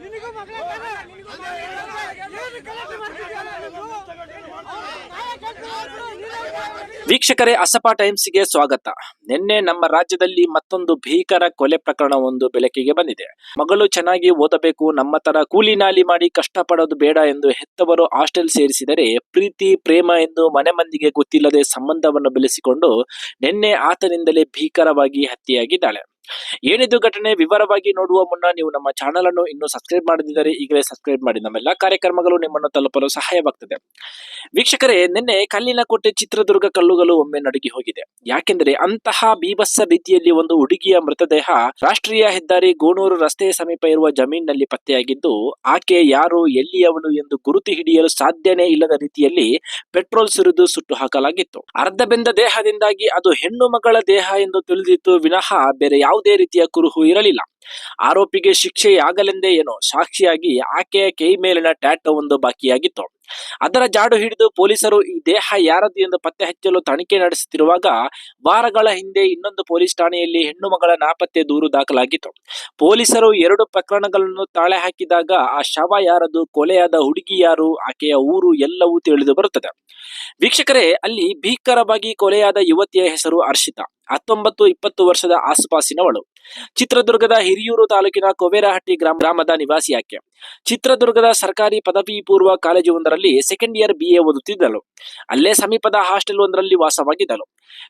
ನಿನಗೂ ಮಗಳೇ ವೀಕ್ಷಕರೇ ಅಸಪಾ ಟೈಮ್ಸ್ಗೆ ಸ್ವಾಗತ. ನಿನ್ನೆ ನಮ್ಮ ರಾಜ್ಯದಲ್ಲಿ ಮತ್ತೊಂದು ಭೀಕರ ಕೊಲೆ ಪ್ರಕರಣವೊಂದು ಬೆಳಕಿಗೆ ಬಂದಿದೆ. ಮಗಳು ಚೆನ್ನಾಗಿ ಓದಬೇಕು, ನಮ್ಮ ತರ ಕೂಲಿ ನಾಲಿ ಮಾಡಿ ಕಷ್ಟಪಡೋದು ಬೇಡ ಎಂದು ಹೆತ್ತವರು ಹಾಸ್ಟೆಲ್ ಸೇರಿಸಿದರೆ ಪ್ರೀತಿ, ಪ್ರೇಮ ಎಂದು ಮನೆ ಮಂದಿಗೆ ಗೊತ್ತಿಲ್ಲದೆ ಸಂಬಂಧವನ್ನು ಬೆಳೆಸಿಕೊಂಡು ನಿನ್ನೆ ಆತನಿಂದಲೇ ಭೀಕರವಾಗಿ ಹತ್ಯೆಯಾಗಿದ್ದಾಳೆ. ಏನಿದು ಘಟನೆ? ವಿವರವಾಗಿ ನೋಡುವ ಮುನ್ನ ನೀವು ನಮ್ಮ ಚಾನಲ್ ಅನ್ನು ಇನ್ನೂ ಸಬ್ಸ್ಕ್ರೈಬ್ ಮಾಡದಿದ್ದರೆ ಈಗಲೇ ಸಬ್ಸ್ಕ್ರೈಬ್ ಮಾಡಿ. ನಮ್ಮೆಲ್ಲ ಕಾರ್ಯಕ್ರಮಗಳು ನಿಮ್ಮನ್ನು ತಲುಪಲು ಸಹಾಯವಾಗ್ತದೆ. ವೀಕ್ಷಕರೇ, ನಿನ್ನೆ ಕಲ್ಲಿನ ಕೋಟೆ ಚಿತ್ರದುರ್ಗ ಕಲ್ಲುಗಳು ಒಮ್ಮೆ ನಡುಗಿ ಹೋಗಿದೆ. ಯಾಕೆಂದರೆ ಅಂತಹ ಬೀಭತ್ಸ ರೀತಿಯಲ್ಲಿ ಒಂದು ಹುಡುಗಿಯ ಮೃತದೇಹ ರಾಷ್ಟ್ರೀಯ ಹೆದ್ದಾರಿ ಗೋಣೂರು ರಸ್ತೆಯ ಸಮೀಪ ಇರುವ ಜಮೀನಿನಲ್ಲಿ ಪತ್ತೆಯಾಗಿದ್ದು, ಆಕೆ ಯಾರು ಎಲ್ಲಿಯವಳು ಎಂದು ಗುರುತು ಹಿಡಿಯಲು ಸಾಧ್ಯನೇ ಇಲ್ಲದ ರೀತಿಯಲ್ಲಿ ಪೆಟ್ರೋಲ್ ಸುರಿದು ಸುಟ್ಟು ಹಾಕಲಾಗಿತ್ತು. ಅರ್ಧ ಬೆಂದ ದೇಹದಿಂದಾಗಿ ಅದು ಹೆಣ್ಣು ಮಗಳ ದೇಹ ಎಂದು ತಿಳಿದಿತ್ತು. ವಿನಃ ಬೇರೆ ಯಾವುದೇ ರೀತಿಯ ಕುರುಹು ಇರಲಿಲ್ಲ. ಆರೋಪಿಗೆ ಶಿಕ್ಷೆಯಾಗಲೆಂದೇ ಏನೋ ಸಾಕ್ಷಿಯಾಗಿ ಆಕೆಯ ಕೈ ಮೇಲಿನ ಟ್ಯಾಟೋ ಒಂದು ಬಾಕಿಯಾಗಿತ್ತು. ಅದರ ಜಾಡು ಹಿಡಿದು ಪೊಲೀಸರು ಈ ದೇಹ ಯಾರದು ಎಂದು ಪತ್ತೆ ಹಚ್ಚಲು ತನಿಖೆ ನಡೆಸುತ್ತಿರುವಾಗ ವಾರಗಳ ಹಿಂದೆ ಇನ್ನೊಂದು ಪೊಲೀಸ್ ಠಾಣೆಯಲ್ಲಿ ಹೆಣ್ಣು ಮಗಳ ನಾಪತ್ತೆ ದೂರು ದಾಖಲಾಗಿತ್ತು. ಪೊಲೀಸರು ಎರಡು ಪ್ರಕರಣಗಳನ್ನು ತಾಳೆ ಹಾಕಿದಾಗ ಆ ಶವ ಯಾರದು ಕೊಲೆಯಾದ ಹುಡುಗಿ ಯಾರು, ಆಕೆಯ ಊರು ಎಲ್ಲವೂ ತಿಳಿದು ಬರುತ್ತದೆ. ವೀಕ್ಷಕರೇ, ಅಲ್ಲಿ ಭೀಕರವಾಗಿ ಕೊಲೆಯಾದ ಯುವತಿಯ ಹೆಸರು ಅರ್ಷಿತ ಹತ್ತೊಂಬತ್ತು, ಇಪ್ಪತ್ತು ವರ್ಷದ ಆಸುಪಾಸಿನವಳು. ಚಿತ್ರದುರ್ಗದ ಹಿರಿಯೂರು ತಾಲೂಕಿನ ಕೊವೇರಹಟ್ಟಿ ಗ್ರಾಮ ಗ್ರಾಮದ ನಿವಾಸಿ ಆಕೆ. ಚಿತ್ರದುರ್ಗದ ಸರ್ಕಾರಿ ಪದವಿ ಪೂರ್ವ ಕಾಲೇಜು ಒಂದರಲ್ಲಿ ಸೆಕೆಂಡ್ ಇಯರ್ ಬಿಎ ಓದುತ್ತಿದ್ದಳು. ಅಲ್ಲೇ ಸಮೀಪದ ಹಾಸ್ಟೆಲ್ ಒಂದರಲ್ಲಿ ವಾಸವಾಗಿದ್ದಳು.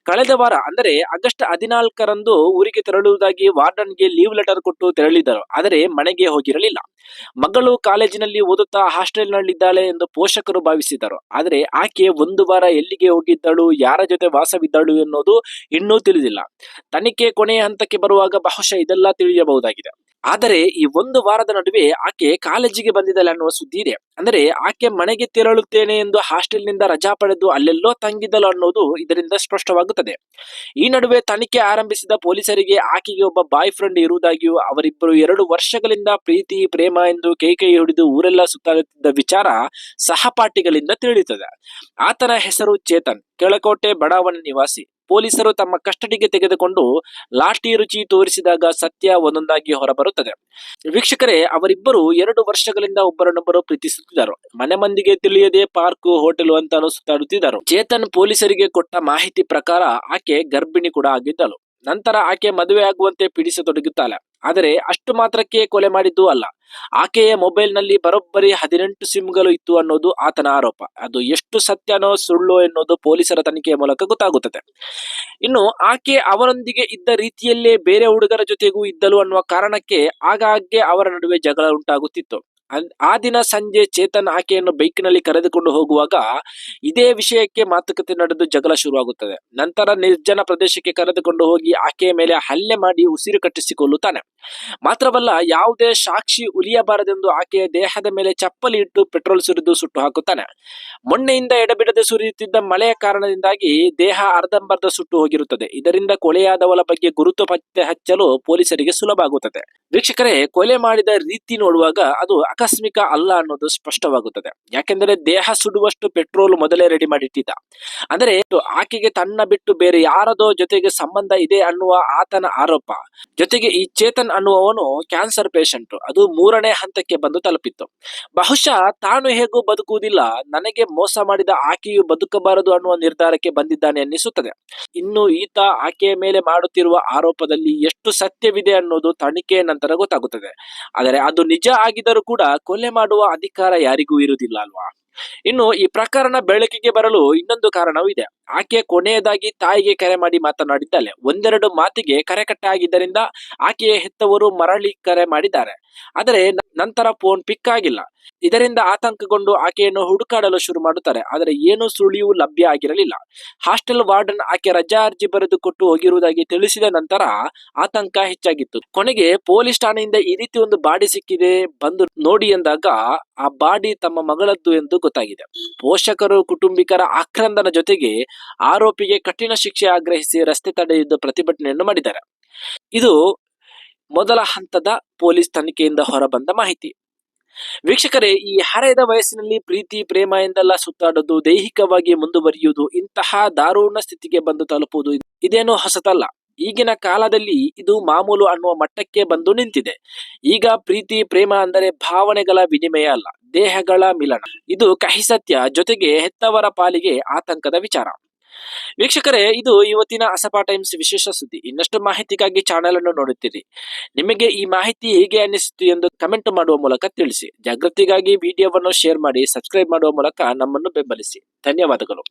ಕಳೆದ ವಾರ, ಅಂದರೆ ಆಗಸ್ಟ್ ಹದಿನಾಲ್ಕರಂದು ಊರಿಗೆ ತೆರಳುವುದಾಗಿ ವಾರ್ಡನ್ಗೆ ಲೀವ್ ಲೆಟರ್ ಕೊಟ್ಟು ತೆರಳಿದ್ದರು. ಆದರೆ ಮನೆಗೆ ಹೋಗಿರಲಿಲ್ಲ. ಮಗಳು ಕಾಲೇಜಿನಲ್ಲಿ ಓದುತ್ತಾ ಹಾಸ್ಟೆಲ್ನಲ್ಲಿದ್ದಾಳೆ ಎಂದು ಪೋಷಕರು ಭಾವಿಸಿದರು ಆದರೆ ಆಕೆ ಒಂದು ವಾರ ಎಲ್ಲಿಗೆ ಹೋಗಿದ್ದಳು, ಯಾರ ಜೊತೆ ವಾಸವಿದ್ದಳು ಎನ್ನುವುದು ಇನ್ನೂ ತಿಳಿದಿಲ್ಲ. ತನಿಖೆ ಕೊನೆಯ ಹಂತಕ್ಕೆ ಬರುವಾಗ ಬಹುಶಃ ಇದೆಲ್ಲ ತಿಳಿಯಬಹುದಾಗಿದೆ. ಆದರೆ ಈ ಒಂದು ವಾರದ ನಡುವೆ ಆಕೆ ಕಾಲೇಜಿಗೆ ಬಂದಿದ್ದಲ್ಲ ಅನ್ನುವ ಸುದ್ದಿ ಇದೆ. ಅಂದರೆ ಆಕೆ ಮನೆಗೆ ತೆರಳುತ್ತೇನೆ ಎಂದು ಹಾಸ್ಟೆಲ್ನಿಂದ ರಜಾ ಪಡೆದು ಅಲ್ಲೆಲ್ಲೋ ತಂಗಿದ್ದಲು ಅನ್ನೋದು ಇದರಿಂದ ಸ್ಪಷ್ಟವಾಗುತ್ತದೆ. ಈ ನಡುವೆ ತನಿಖೆ ಆರಂಭಿಸಿದ ಪೊಲೀಸರಿಗೆ ಆಕೆಗೆ ಒಬ್ಬ ಬಾಯ್ ಫ್ರೆಂಡ್ ಇರುವುದಾಗಿಯೂ ಅವರಿಬ್ಬರು ಎರಡು ವರ್ಷಗಳಿಂದ ಪ್ರೀತಿ, ಪ್ರೇಮ ಎಂದು ಕೈಕೈ ಹಿಡಿದು ಊರೆಲ್ಲ ಸುತ್ತಾಡುತ್ತಿದ್ದ ವಿಚಾರ ಸಹಪಾಠಿಗಳಿಂದ ತಿಳಿಯುತ್ತದೆ. ಆತನ ಹೆಸರು ಚೇತನ್, ಕೆಳಕೋಟೆ, ಬಡಾವಣೆ ನಿವಾಸಿ. ಪೊಲೀಸರು ತಮ್ಮ ಕಸ್ಟಡಿಗೆ ತೆಗೆದುಕೊಂಡು ಲಾಠಿ ರುಚಿ ತೋರಿಸಿದಾಗ ಸತ್ಯ ಒಂದೊಂದಾಗಿ ಹೊರಬರುತ್ತದೆ. ವೀಕ್ಷಕರೇ, ಅವರಿಬ್ಬರು ಎರಡು ವರ್ಷಗಳಿಂದ ಒಬ್ಬರನ್ನೊಬ್ಬರು ಪ್ರೀತಿಸುತ್ತಿದ್ದರು. ಮನೆ ಮಂದಿಗೆ ತಿಳಿಯದೆ ಪಾರ್ಕ್, ಹೋಟೆಲ್ ಅಂತಾನು ಸುತ್ತಾಡುತ್ತಿದ್ದರು ಚೇತನ್ ಪೊಲೀಸರಿಗೆ ಕೊಟ್ಟ ಮಾಹಿತಿ ಪ್ರಕಾರ ಆಕೆ ಗರ್ಭಿಣಿ ಕೂಡ ಆಗಿದ್ದಳು. ನಂತರ ಆಕೆ ಮದುವೆ ಆಗುವಂತೆ ಪೀಡಿಸತೊಡಗುತ್ತಾಳೆ ಆದರೆ ಅಷ್ಟು ಮಾತ್ರಕ್ಕೆ ಕೊಲೆ ಮಾಡಿದ್ದು ಅಲ್ಲ. ಆಕೆಯ ಮೊಬೈಲ್ನಲ್ಲಿ ಬರೋಬ್ಬರಿ ಹದಿನೆಂಟು ಸಿಮ್ಗಳು ಇತ್ತು ಅನ್ನೋದು ಆತನ ಆರೋಪ. ಅದು ಎಷ್ಟು ಸತ್ಯನೋ ಸುಳ್ಳು ಎನ್ನುವುದು ಪೊಲೀಸರ ತನಿಖೆಯ ಮೂಲಕ ಗೊತ್ತಾಗುತ್ತದೆ. ಇನ್ನು ಆಕೆ ಅವರೊಂದಿಗೆ ಇದ್ದ ರೀತಿಯಲ್ಲೇ ಬೇರೆ ಹುಡುಗರ ಜೊತೆಗೂ ಇದ್ದಲು ಅನ್ನುವ ಕಾರಣಕ್ಕೆ ಆಗಾಗ್ಗೆ ಅವರ ನಡುವೆ ಜಗಳ ಉಂಟಾಗುತ್ತಿತ್ತು. ಆ ದಿನ ಸಂಜೆ ಚೇತನ್ ಆಕೆಯನ್ನು ಬೈಕ್ನಲ್ಲಿ ಕರೆದುಕೊಂಡು ಹೋಗುವಾಗ ಇದೇ ವಿಷಯಕ್ಕೆ ಮಾತುಕತೆ ನಡೆದು ಜಗಳ ಶುರುವಾಗುತ್ತದೆ. ನಂತರ ನಿರ್ಜನ ಪ್ರದೇಶಕ್ಕೆ ಕರೆದುಕೊಂಡು ಹೋಗಿ ಆಕೆಯ ಮೇಲೆ ಹಲ್ಲೆ ಮಾಡಿ ಉಸಿರು ಕಟ್ಟಿಸಿಕೊಳ್ಳುತ್ತಾನೆ. ಮಾತ್ರವಲ್ಲ, ಯಾವುದೇ ಸಾಕ್ಷಿ ಉಳಿಯಬಾರದೆಂದು ಆಕೆಯ ದೇಹದ ಮೇಲೆ ಚಪ್ಪಲಿ ಇಟ್ಟು ಪೆಟ್ರೋಲ್ ಸುರಿದು ಸುಟ್ಟು ಹಾಕುತ್ತಾನೆ. ಮೊನ್ನೆಯಿಂದ ಎಡಬಿಡದೆ ಸುರಿಯುತ್ತಿದ್ದ ಮಳೆಯ ಕಾರಣದಿಂದಾಗಿ ದೇಹ ಅರ್ಧಂಬರ್ಧ ಸುಟ್ಟು ಹೋಗಿರುತ್ತದೆ. ಇದರಿಂದ ಕೊಲೆಯಾದವಳ ಬಗ್ಗೆ ಗುರುತು ಪತ್ತೆ ಹಚ್ಚಲು ಪೊಲೀಸರಿಗೆ ಸುಲಭ ಆಗುತ್ತದೆ ವೀಕ್ಷಕರೇ, ಕೊಲೆ ಮಾಡಿದ ರೀತಿ ನೋಡುವಾಗ ಅದು ಆಕಸ್ಮಿಕ ಅಲ್ಲ ಅನ್ನೋದು ಸ್ಪಷ್ಟವಾಗುತ್ತದೆ. ಯಾಕೆಂದರೆ ದೇಹ ಸುಡುವಷ್ಟು ಪೆಟ್ರೋಲ್ ಮೊದಲೇ ರೆಡಿ ಮಾಡಿಟ್ಟಿದ್ದ. ಅಂದರೆ ಆಕೆಗೆ ತನ್ನ ಬಿಟ್ಟು ಬೇರೆ ಯಾರದೋ ಜೊತೆಗೆ ಸಂಬಂಧ ಇದೆ ಅನ್ನುವ ಆತನ ಆರೋಪ. ಜೊತೆಗೆ ಈ ಚೇತನ್ ಅನ್ನುವವನು ಕ್ಯಾನ್ಸರ್ ಪೇಷಂಟ್ ಅದು ಮೂರನೇ ಹಂತಕ್ಕೆ ಬಂದು ತಲುಪಿತ್ತು. ಬಹುಶಃ ತಾನು ಹೇಗೂ ಬದುಕುವುದಿಲ್ಲ, ನನಗೆ ಮೋಸ ಮಾಡಿದ ಆಕೆಯು ಬದುಕಬಾರದು ಅನ್ನುವ ನಿರ್ಧಾರಕ್ಕೆ ಬಂದಿದ್ದಾನೆ ಅನ್ನಿಸುತ್ತದೆ. ಇನ್ನು ಈತ ಆಕೆಯ ಮೇಲೆ ಮಾಡುತ್ತಿರುವ ಆರೋಪದಲ್ಲಿ ಎಷ್ಟು ಸತ್ಯವಿದೆ ಅನ್ನೋದು ತನಿಖೆಯ ನಂತರ ಗೊತ್ತಾಗುತ್ತದೆ. ಆದರೆ ಅದು ನಿಜ ಆಗಿದ್ದರೂ ಕೂಡ ಕೊಲೆ ಮಾಡುವ ಅಧಿಕಾರ ಯಾರಿಗೂ ಇರುವುದಿಲ್ಲ ಅಲ್ವಾ? ಇನ್ನು ಈ ಪ್ರಕರಣ ಬೆಳಕಿಗೆ ಬರಲು ಇನ್ನೊಂದು ಕಾರಣವೂ ಇದೆ. ಆಕೆ ಕೊನೆಯದಾಗಿ ತಾಯಿಗೆ ಕರೆ ಮಾಡಿ ಮಾತನಾಡಿದ್ದಾಳೆ. ಒಂದೆರಡು ಮಾತಿಗೆ ಕರೆಕಟ್ಟೆ ಆಗಿದ್ದರಿಂದ ಆಕೆಯ ಹೆತ್ತವರು ಮರಳಿ ಕರೆ ಮಾಡಿದ್ದಾರೆ. ಆದರೆ ನಂತರ ಫೋನ್ ಪಿಕ್ ಆಗಿಲ್ಲ. ಇದರಿಂದ ಆತಂಕಗೊಂಡು ಆಕೆಯನ್ನು ಹುಡುಕಾಡಲು ಶುರು ಮಾಡುತ್ತಾರೆ. ಆದರೆ ಏನು ಸುಳಿವು ಲಭ್ಯ ಆಗಿರಲಿಲ್ಲ. ಹಾಸ್ಟೆಲ್ ವಾರ್ಡನ್ ಆಕೆ ರಜಾ ಅರ್ಜಿ ಬರೆದು ಕೊಟ್ಟು ಹೋಗಿರುವುದಾಗಿ ತಿಳಿಸಿದ ನಂತರ ಆತಂಕ ಹೆಚ್ಚಾಗಿತ್ತು. ಕೊನೆಗೆ ಪೊಲೀಸ್ ಠಾಣೆಯಿಂದ ಈ ರೀತಿ ಒಂದು ಬಾಡಿ ಸಿಕ್ಕಿದೆ ಬಂದು ನೋಡಿ ಎಂದಾಗ ಆ ಬಾಡಿ ತಮ್ಮ ಮಗಳದ್ದು ಎಂದು ಗೊತ್ತಾಗಿದೆ. ಪೋಷಕರು, ಕುಟುಂಬಿಕರ ಆಕ್ರಂದನ ಜೊತೆಗೆ ಆರೋಪಿಗೆ ಕಠಿಣ ಶಿಕ್ಷೆ ಆಗ್ರಹಿಸಿ ರಸ್ತೆ ತಡೆಯುವುದು ಪ್ರತಿಭಟನೆಯನ್ನು ಮಾಡಿದ್ದಾರೆ. ಇದು ಮೊದಲ ಹಂತದ ಪೊಲೀಸ್ ತನಿಖೆಯಿಂದ ಹೊರಬಂದ ಮಾಹಿತಿ. ವೀಕ್ಷಕರೇ, ಈ ಹರೆಯದ ವಯಸ್ಸಿನಲ್ಲಿ ಪ್ರೀತಿ, ಪ್ರೇಮ ಎಂದೆಲ್ಲ ಸುತ್ತಾಡೋದು, ದೈಹಿಕವಾಗಿ ಮುಂದುವರಿಯುವುದು, ಇಂತಹ ದಾರುಣ ಸ್ಥಿತಿಗೆ ಬಂದು ತಲುಪುವುದು ಇದೇನು ಹೊಸತಲ್ಲ. ಈಗಿನ ಕಾಲದಲ್ಲಿ ಇದು ಮಾಮೂಲು ಅನ್ನುವ ಮಟ್ಟಕ್ಕೆ ಬಂದು ನಿಂತಿದೆ. ಈಗ ಪ್ರೀತಿ, ಪ್ರೇಮ ಅಂದರೆ ಭಾವನೆಗಳ ವಿನಿಮಯ ಅಲ್ಲ, ದೇಹಗಳ ಮಿಲನ. ಇದು ಕಹಿ ಸತ್ಯ ಜೊತೆಗೆ ಹೆತ್ತವರ ಪಾಲಿಗೆ ಆತಂಕದ ವಿಚಾರ. ವೀಕ್ಷಕರೇ, ಇದು ಇವತ್ತಿನ ಅಸಪಾ ಟೈಮ್ಸ್ ವಿಶೇಷ ಸುದ್ದಿ. ಇನ್ನಷ್ಟು ಮಾಹಿತಿಗಾಗಿ ಚಾನೆಲ್ ಅನ್ನು ನೋಡುತ್ತೀರಿ. ನಿಮಗೆ ಈ ಮಾಹಿತಿ ಹೇಗೆ ಅನ್ನಿಸಿತು ಎಂದು ಕಮೆಂಟ್ ಮಾಡುವ ಮೂಲಕ ತಿಳಿಸಿ. ಜಾಗೃತಿಗಾಗಿ ವಿಡಿಯೋವನ್ನು ಶೇರ್ ಮಾಡಿ, ಸಬ್ಸ್ಕ್ರೈಬ್ ಮಾಡುವ ಮೂಲಕ ನಮ್ಮನ್ನು ಬೆಂಬಲಿಸಿ. ಧನ್ಯವಾದಗಳು.